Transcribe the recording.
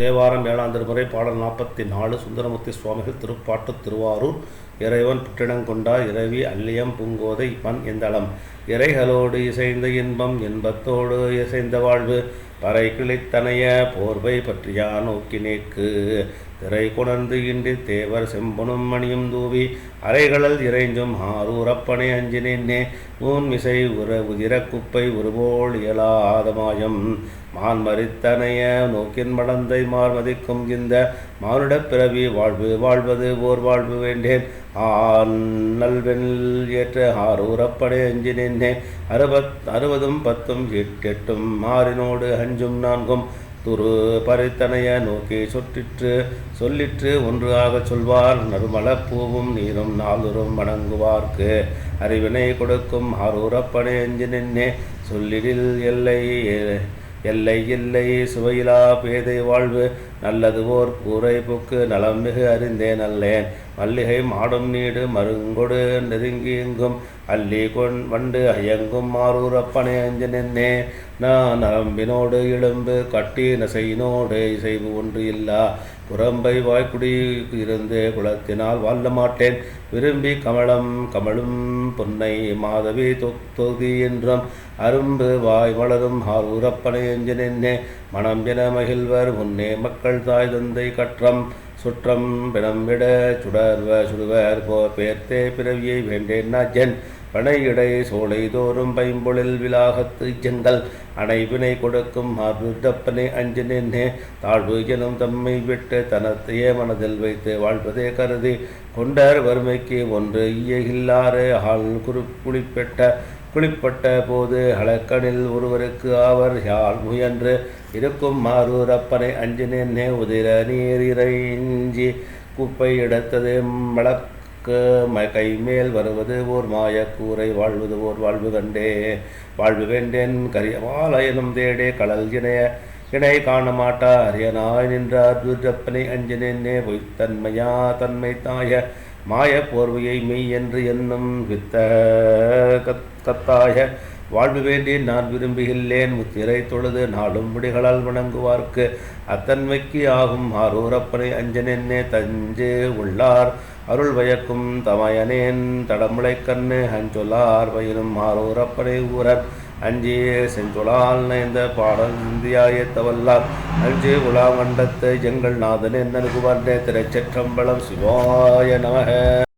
தேவாரம் ஏழாம் திருமுறை பாடல் நாற்பத்தி நாலு சுந்தரமூர்த்தி சுவாமிகள் திருப்பாட்டு திருவாரூர் இறைவன் புற்றிடங்கொண்டா இரவி அல்லியம் பூங்கோதை பண் எந்தளம்? இறைகளோடு இசைந்த இன்பம் இன்பத்தோடு இசைந்த வாழ்வு பறை கிளைத்தனைய போர்வை பற்றியா நோக்கினேக்கு திரை கொணர்ந்து இன்றி தேவர் செம்பனும் மணியும் தூவி அறைகளல் இறைஞ்சும் ஆரூரப்பனை அஞ்சினேன்னே ஊன் மிசை உற உதிர குப்பை உருவோள் இயலாதமாயம் மான் மறித்தனைய நோக்கின் மடந்தை மார்மதிக்கும் இந்த மானுடப் பிறவி வாழ்வு வாழ்வது ஓர் வாழ்வு வேண்டேன். ஆன் நல்வெல் ஏற்ற ஆரூரப்படை அஞ்சி நின்றேன் அறுபத் அறுபதும் பத்தும் எட்டெட்டும் மாறினோடு அஞ்சும் நான்கும். துரு பரித்தனைய நோக்கி சொற்றிற்று சொல்லிற்று ஒன்று சொல்வார். நறுமலப்பூவும் நீரும் நாளுரும் வணங்குவார்க்கு. அறிவினை கொடுக்கும் ஆரூரப்படை அஞ்சு நின்றே சொல்லிடில் எல்லை எல்லை இல்லை சுவையிலா பேதை வாழ்வு நல்லது ஓர் கூரை புக்கு நலம் மிகு அறிந்தே நல்லேன் மல்லிகை மாடும் நீடு மருங்கொடு நெருங்கி எங்கும் அள்ளி கொண் வண்டு அயங்கும் மாரூரப்பனை அஞ்சு நின்னே. நான் நரம்பினோடு இழும்பு கட்டி நசையினோடு இசைவு ஒன்று இல்லா. புறம்பை வாய்க்குடி இருந்து குளத்தினால் வாழ மாட்டேன். விரும்பி கமலம் கமலும் பொன்னை மாதவி தொகுதி என்றும் அரும்பு வாய் வளரும் ஆரூரப்பனை எஞ்சு நின்னே. மனம் என மகிழ்வர் முன்னே மக்கள் தாய் தந்தை கற்றம். சுற்றம் பிணம் விட சுடர்வ சுடுவர் போ பேர்த்தே பிறவியை வேண்டேன் நாஜன் பனையிடை சோலை தோறும் பைம்பொழில் விலாகத்து செங்கல் அணைவினை கொடுக்கும் மார்புடப்பனை அஞ்சு நின்னே. தாழ்வு எனும் தம்மை விட்டு தனத்தையே மனதில் வைத்து வாழ்வதே கருதி. கொண்டார் வறுமைக்கு ஒன்று இயகில்லாறு ஆள் குறு குளிப்பட்ட போது ஹலக்கனில் ஒருவருக்கு ஆவர் யாழ் முயன்று இருக்கும் மாரூரப்பனை அஞ்சு நின்னே உதிர நீர் இறைஞ்சி. குப்பை எடுத்தது மலக்கு கைமேல் வருவது ஓர் மாயக்கூரை வாழ்வது ஓர் வாழ்வு கண்டே. வாழ்வு வேண்டேன் கரியமாலயனும் தேடே கடல் இணைய இணை காண மாட்டார் எனாய் நின்றார் துர்ஜப்பனை அஞ்சு நின்னே பொய்த்தன்மையா தன்மை தாய மாய போர்வையை மெய் என்று என்னும் வித்த கத் கத்தாய வாழ்வு வேண்டி நான் விரும்புகில்லேன் முத்திரை தொழுது நாளும் முடிகளால் வணங்குவார்க்கு. அத்தன்மைக்கு ஆகும் ஆரூரப்பனை அஞ்சனென்னே தஞ்சு உள்ளார். அருள் வயக்கும் தமயனேன் தடமுளை கண்ணு அஞ்சொலார் வயிறும் ஆரூரப்பனை ஊரர். அஞ்சி செஞ்சொலால் நேர்ந்த பாடல் இந்தியாய தவல்லார். அஞ்சு உலாமண்டத்து எங்கள் நாதன் என்ன நல்குவார்ந்தே திரைச்சற்றம்பலம் சிவாய நமக.